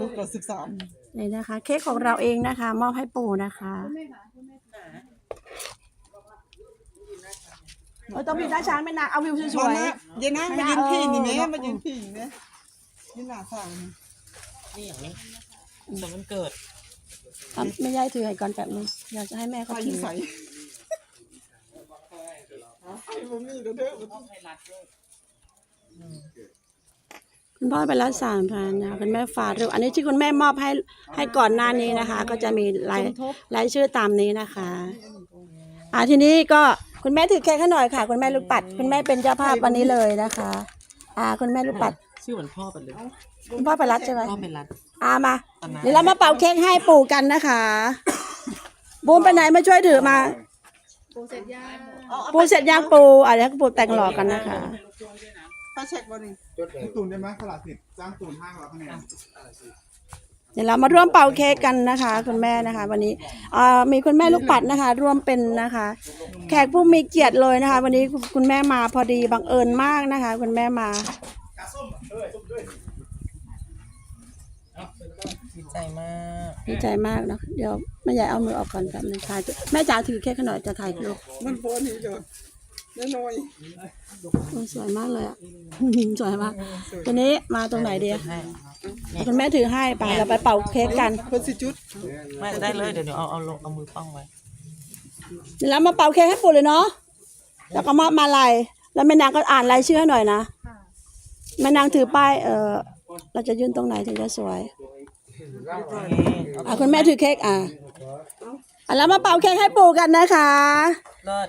ลูกก็สิบสามนี่นะคะ เค้กของเราเองนะคะ มอบให้ปู่นะคะเออต้องมีหน้าช้างไม่นานเอาวิวสสววยยนะเย็นนะมายืนพี่นี่แม่มายืนพี่นี่ยืนหน้าสั่งนี่อย่างนี้แต่มันเกิดๆอะไม่ย้ายถือให้ก่อนแบบนึงอยากจะให้แม่ใครเขายิถืงอใส่ไอ้ผมนี่เด้อเด้อ คุณพ่อไปรับสามพันนะคะคุณแม่ฝากด้วยอันนี้ที่คุณแม่มอบให้ให้ก่อนหน้านี้นะคะ ก็จะมีรายรายชื่อตามนี้นะคะ อ่าทีนี้ก็คุณแม่ถือเค้กให้หน่อยค่ะ คุณแม่ลูกปัด คุณแม่เป็นเจ้าภาพวันนี้เลยนะคะ อ่า คุณแม่ลูกปัด ชื่อเหมือนพ่อไปเลยคุณพ่อไปรับใช่ไหมพ่อเป็นรัดอ่ามาเดี๋ยวเรามาเป่าเค้กให้ปู่กันนะคะ บูมไปไหนมาช่วยถือมาปูเสร็จยางปูเสร็จยางปูอะเดี๋ยวให้ปู่แต่งหล่อกันนะคะถ้าเช็ควันนี้ ตูนได้ไหมตลาดผิดจ้างตูนห้างเราคะแนนเดี๋ยวเรามาร่วมเป่าเค้กกันนะคะ คุณแม่นะคะ วันนี้อ่ามีคุณแม่ลูกปัดนะคะ ร่วมเป็นนะคะ แขกผู้มีเกียรติเลยนะคะ วันนี้คุณแม่มาพอดีบังเอิญมากนะคะ คุณแม่มา ดีใจมาก ดีใจมากเนาะเดี๋ยวแม่ใหญ่เอามือออกก่อนแบบนึงค่ะแม่จ๋าถือเค้กให้หน่อยจะถ่ายรูปมันโพนี่เด้ อน้อยโอ้สวยมากเลยอะ สวยมากทีนี้มาตรงไหนดีอะให้คุณแม่ถือให้ไปเราไปเป่าเค้กกันเพิ่นสิจุดไม่ได้เลยเดี๋ยวเดี๋ยวเอาเอาลงเอามือป้องไว้เดี๋ยวเรามาเป่าเค้กให้ปู่เลยเนาะแล้วก็มอบมาลัยแล้วแม่นางก็อ่านรายชื่อให้หน่อยนะแม่นางถือป้ายเออเราจะยื่นตรงไหนถึงจะสวยอะคุณแม่ถือเค้กอะอะแล้วมาเป่าเค้กให้ปู่กันนะคะเลิศ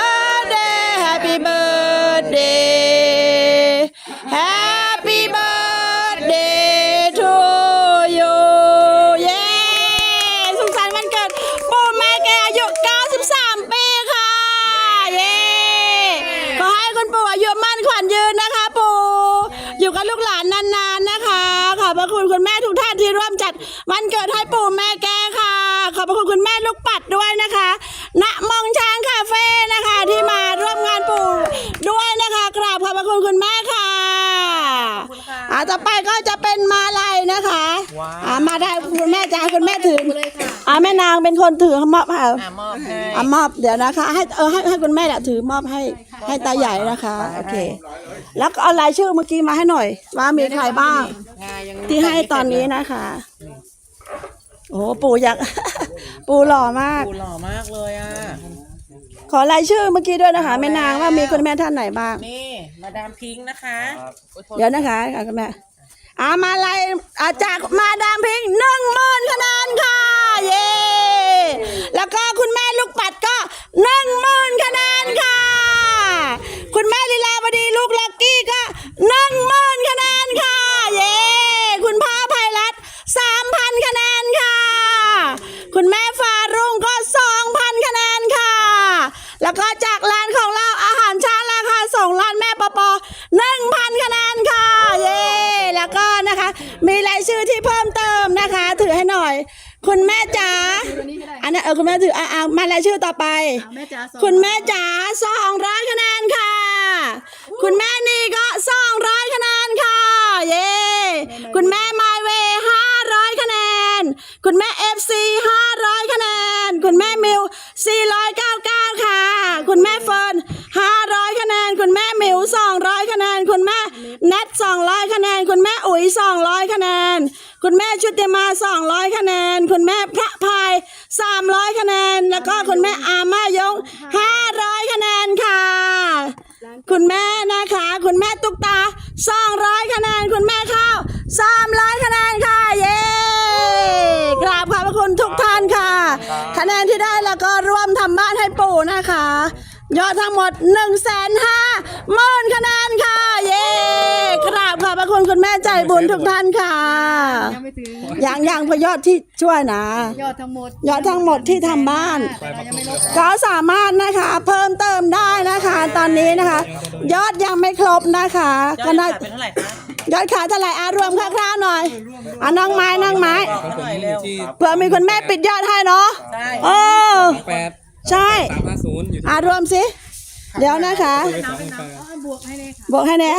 และลูกหลานนานๆนะคะ ขอบพระคุณคุณแม่ทุกท่านที่ร่วมจัดวันเกิดให้ปู่แม่แกค่ะ ขอบพระคุณคุณแม่ลูกปัดด้วยนะคะณมองช้างคาเฟ่นะคะ ที่มาร่วมงานปู่ด้วยนะคะกราบขอบพระคุณคุณแม่ค่ะ อ่าต่อไปก็จะเป็นมาลัยนะคะ ว้าวอ่ามาได้คุณแม่จะให้คุณแม่ถืออ่าแม่นางเป็นคนถือมอบให้อะมอบให้อ่ามอบเดี๋ยวนะคะ ให้เออให้ให้คุณแม่แหละถือมอบให้ให้ตาใหญ่นะคะโอเค แล้วก็เอารายชื่อเมื่อกี้มาให้หน่อย ว่ามีใครบ้าง งายังที่ให้ตอนนี้นะคะ โอ้โหปู่อยาก ปู่หล่อมาก ปูหล่อมากเลยอะ ขอรายชื่อเมื่อกี้ด้วยนะคะ แม่นางว่ามีคุณแม่ท่านไหนบ้าง นี่ มาดามพิงค์นะคะ เดี๋ยวนะคะค่ะคุณแม่ อามาลายอาจากมาดามพิงหนึ่งหมื่นคะแนนค่ะ เย่แล้วก็คุณแม่ลูกปัดก็หนึ่งหมื่นคะแนนค่ะ คุณแม่ลีลาวดีลูกลักกี้ก็หนึ่งหมื่น มีรายชื่อที่เพิ่มเติมนะคะ ถือให้หน่อย คุณแม่จ๋าอันนั้นเออคุณแม่ถืออ่าอ่ามารายชื่อต่อไป แม่จ๋าสองคุณแม่จ๋าสองร้อยคะแนนค่ะ คุณแม่นี่ก็สองร้อยคะแนนค่ะ เย้คุณแม่ไมเวห้าร้อยคะแนน คุณแม่เอฟซีห้าร้อยคะแนน คุณแม่มิวสี่ร้อยเก้าเก้าค่ะ คุณแม่เฟิร์นห้าร้อยคะแนน คุณแม่มิวสองร้อยคะแนนคุณ แม่แนทสองร้อยคะแนน คุณแม่อุ๋ยสองร้อยคะแนน คุณแม่ชุติมาสองร้อยคะแนน คุณแม่พระพายสามร้อยคะแนน แล้วก็คุณแม่อามายงห้าร้อยคะแนนค่ะ คุณแม่นะคะ คุณแม่ตุ๊กตาสองร้อยคะแนน คุณแม่ข้าวสามร้อยคะแนนค่ะ เย้กราบขอบพระคุณทุกท่านค่ะ คะแนนที่ได้แล้วก็ร่วมทำบ้านให้ปู่นะคะ ยอดทั้งหมด1นึ่งแสนห้าหมื่นค่ะ เย้กราบขอบพระคุณคุณ แม่ใจบุญทุกท่านค่ะ ยังไม่ถึงอย่างอย่างพอยอดที่ช่วยนะ ยอดทั้งหมดยอดทั้งหมดที่ทำบ้าน แต่เรายังไม่ลบก็สามารถนะคะเพิ่มเติมได้นะคะอนนี้นะคะ ยอดยังไม่ครบนะคะยอก็ดน่าขายเป็นเท่าไหร่คะยอดขายเท่าไหร่อารวมคร่าวๆหน่อยอะน้องไม้น้องไม้บอกเขาหน่อยเร็วเผื่อมีคุณแม่ปิดยอดให้เนาะใช่เออ แปดใช่ สามห้าศูนย์อยู่ที่อารวมสิ เดี๋ยวนะคะไปสองแปดเอาบวกให้เลยค่ะบอกให้แน่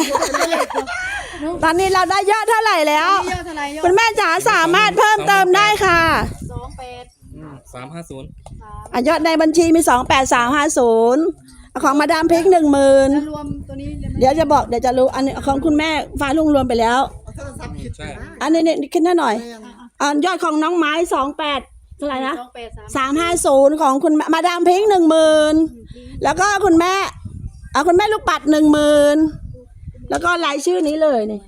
ตอนนี้เราได้ยอดเท่าไหร่แล้วยอดเท่าไหร่ยอคุดณแม่จ๋าสามารถเพิ่มเติมได้ค่ะสองแปดสามห้าศูนย์สามอะยอดในบัญชีมี 28350ของมาดามพริกหนึ่งหมื่นแล้วรวมตัวนี้เลยไหมเดี๋ยวจะบอกเดี๋ยวจะรู้อันนี้ของคุณแม่ฟ้าลุงรวมไปแล้วใช่อันนี้นี่ขึ้นหน้าหน่อยอันยอดของน้องไม้สองแปดเท่าไหร่นะ สองแปดสามสามห้าศูนย์ของคุณมาดามพริกหนึ่งหมื่นแล้วก็คุณแม่เอาคุณแม่ลูกปัดหนึ่งหมื่น แล้วก็รายชื่อนี้เลยนี่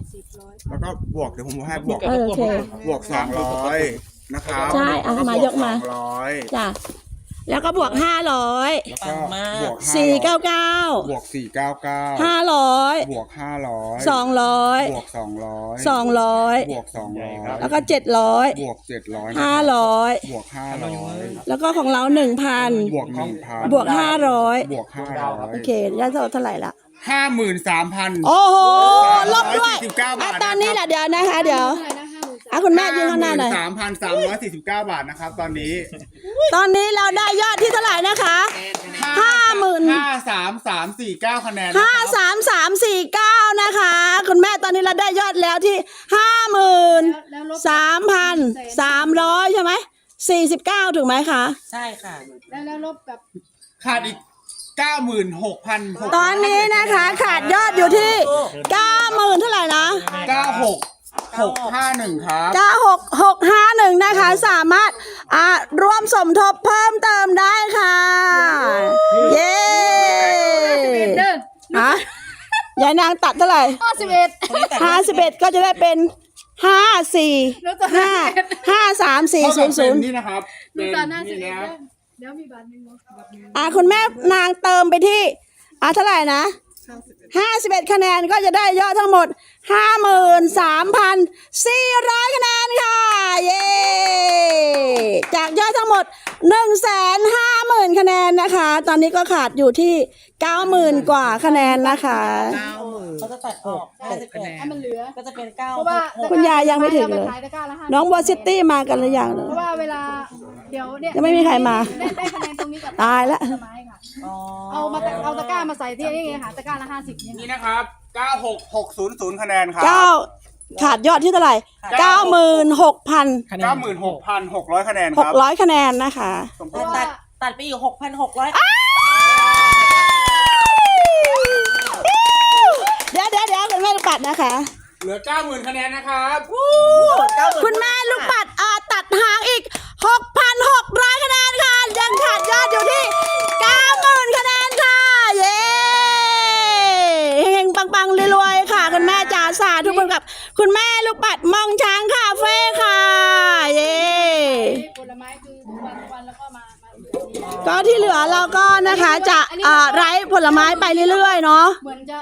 แล้วก็บวกเดี๋ยวผมให้บวกเออโอเค บวกสองร้อยนะครับใช่เอาแล้วมายกมาบวสองร้อยจ้ะแล้วก็บวกห้าร้อยแล้วก็บวกสี่เก้าเก้าบวกสี่เก้าเก้าห้าร้อยบวกห้าร้อยสองร้อยบวกสองร้อยสองร้อยบวกสองร้อยแล้วก็เจ็ดร้อยบวกเจ็ดร้อยห้าร้อยบวกห้าร้อยแล้วก็ของเราหนึ่งพันบวกหนึ่งพันบวกห้าร้อยบวกห้าร้อยโอเคยอดเท่าไหร่ละ ห้าหมื่นสามพัน โอ้โหลบด้วย349บาทอะตอนนี้แหละเดี๋ยวนะคะ เดี๋ยวเท่าไหร่นะห้าหมื่นสามอะคุณแม่ยืนข้างหน้าหน่อย สามพันสามร้อยสี่สิบเก้าบาทนะครับ ตอนนี้ตอนนี้เราได้ยอดที่เท่าไหร่นะคะ ห้าหมื่นห้าสามสามสี่เก้าคะแนนนะห้าครับสามสามสี่เก้านะคะ คุณแม่ตอนนี้เราได้ยอดแล้วที่ห้าหมื่นแล้วลบสามพันสามร้อยใช่ไหมสี่สิบเก้าถูกไหมคะ ใช่ค่ะ แล้วแล้วลบกับขาดอีก เก้าหมื่นหกพันหกตอนนี้นะคะ ขาดยอดอยู่ที่เก้าหมื่นเท่าไหร่นะเก้าหกหกห้าหนึ่งครับเก้าหกหกห้าหนึ่งนะคะ สามารถอะร่วมสมทบเพิ่มเติมได้ค่ะ เย้เด้อฮะยายนางตัดเท่าไหร่ ห้าสิบเอ็ด ห้าสิบเอ็ดก็จะได้เป็นห้าสี่แล้วตัวห้าห้าสามสี่เท่าศูกับนย์ศูนย์เป็นนี่นะครับดูเป็นตาหน้าสิบนี่เอ็ดนะ เดี๋ยวมีบาทหนึ่งเนาะบาทหนึ่งอะคุณแม่นางเติมไปที่อะเท่าไหร่นะห้าสิบเอ็ดคะแนนก็จะได้ยอดทั้งหมดห้าหมื่นสามพันสี่ร้อยคะแนนค่ะ เย้จากยอดทั้งหมดหนึ่งแสนห้าหมื่นคะแนนนะคะ ตอนนี้ก็ขาดอยู่ที่เก้าหมื่นกว่าคะแนนนะคะเขาจะตัดออกห้าสิบเอ็ดให้มันเหลือ ก็จะเป็นเก้าเพราะว่าหกคุณยายยังไม่ถึงเลยราไปขายตะกร้าละห้าน้องบัวซิตี้มากันหรือยังเพราะว่าเวลาเดี๋ยวเนี่ยยังไม่มีใครมา ได้ได้คะแนนตรงนี้กับตายละผลไม้ค่ะอ๋อเอามาตะเอาตะกร้ามาใส่ที่นี่ไงค่ะตะกร้าละห้าสิบเนี่ยนี่นะครับเก้าหกหกศูนย์ศูนย์คะแนนครับเก้าขาดยอดที่เท่าไหร่เก้าหมื่นหกพันเก้าหมื่นหกพันหกร้อยคะแนนหคกรับร้อยคะแนนนะคะ สมทเพราะบว่าตัดตัดไปอยู่หกพันหกร้อยเดี๋ยวเดี๋ยวเดี๋ยวคุณแม่ลูกปัดนะคะ เหลือเก้าหมื่นคะแนนนะครับ คุณแม่ลูกปัดอ่าตัดหางอีก 6,600คะแนนค่ะ ยังขาดยอดอยู่ที่ 90,000คะแนนค่ะ เย้เฮงๆปังๆรวยๆค่ะ คุณแม่จ๋าสาทุ กคนกับคุณแม่ลูกปัดมองช้างคาเฟ่ค่ะ เย้ผลไม้คือทุกวันทุกวันแล้วก็มามาเหลือนี่ก็ที่เหลือเราก็นะคะจะอ่าไร้ผลไม้ไปเรื่อยๆเนาะเหมือนจะ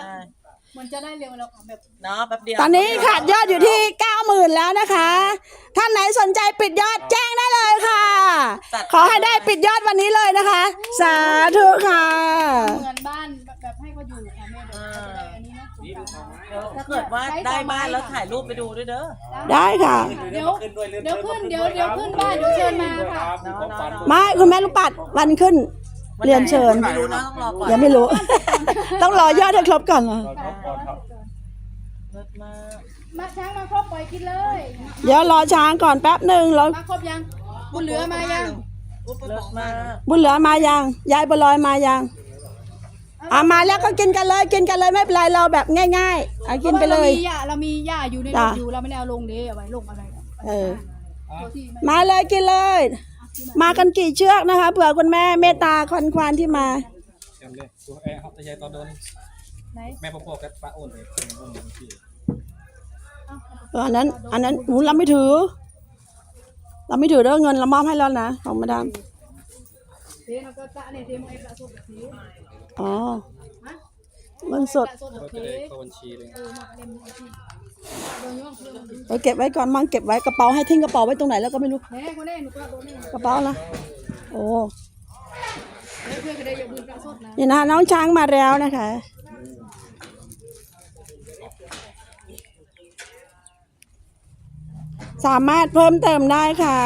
เหมือนจะได้เร็วแล้วค่ะแบบ เนาะแป๊บเดียวตอนนี้ขาดยอดอยู่ที่ 90,000 แล้วนะคะ ท่านไหนสนใจปิดยอดแจ้งได้เลยค่ะ ขอให้ได้ปิดยอดวันนี้เลยนะคะ สาธุค่ะ เหมือนบ้านแบบแบบให้เขาอยู่ค่ะแม่เดี๋ยวเขาจะได้อัน นี้นะสงกรานต์เดี๋ยวถ้าเกิดว่าได้บ้านแล้วถ่ายรูปไปดูด้วยเด้อ ได้ค่ะ เดี๋ยวเดี๋ยวขึ้นเดี๋ยวเดี๋ยวขึ้นบ้านเดี๋ยวเชิญมาค่ะเนาะเนาะเนาะไม่คุณแม่ลูกปัดวันขึ้น เรียนเชิญ ไม่รู้นะต้องรอก่อนยังไม่รู้ ต้องรอยอดให้ครบก่อนเหรอเลิศมากมาช้างมาครบปล่อยกินเลย เดี๋ยวรอช้างก่อนแป๊บหนึ่งแล้วมาครบยังบุญเหลือมายังเลิศมากบุญเหลือมายังยายบวลอยมายัง อะมาแล้วก็กินกันเลยกินกันเลยไม่เป็นไรเราแบบง่ายๆเอากินไปเลยพราะว่าเรามีหญ้าเรามีหญ้าอยู่ในรจ้ะถอยู่เราไม่ได้เอาลงเด้เอาไว้ลงอะไรเออ ตัวที่ไม่มาเลยกินเลย มากันกี่เชือกนะคะเผื่อคุณแม่เมตตาคอนควานที่มาจำเลยตัวแอร์เขาจะยายตอนโดนไหนแม่พ่อพ่อกับป้าโอนเลยเป็นคนหนึ่งที่เอออันนั้น อันนั้นหนูเราไม่ถือ เราไม่ถือเด้อเงินเรามอบให้แล้วนะของมาดาม เทมันก็จะเนี่ยเทมันเองละสดแบบนี้ อ๋อฮะเงินสดละสดแบบเขาจะเทได้เข้าบัญชีเลยเออมาเล่นเอาที่โดนย่องเพื่อนเราเก็บไว้ก่อนมั่งเก็บไว้กระเป๋าให้ทิ้งกระเป๋าไว้ตรงไหนแล้วก็ไม่รู้แม่คนนี้หนูก็โดนนี่กระเป๋านะโอ้เเพื่อนก็ได้ยกมือประสดนะนี่นะคะน้องช้างมาแล้วนะคะสามารถเพิ่มเติมได้ค่ะ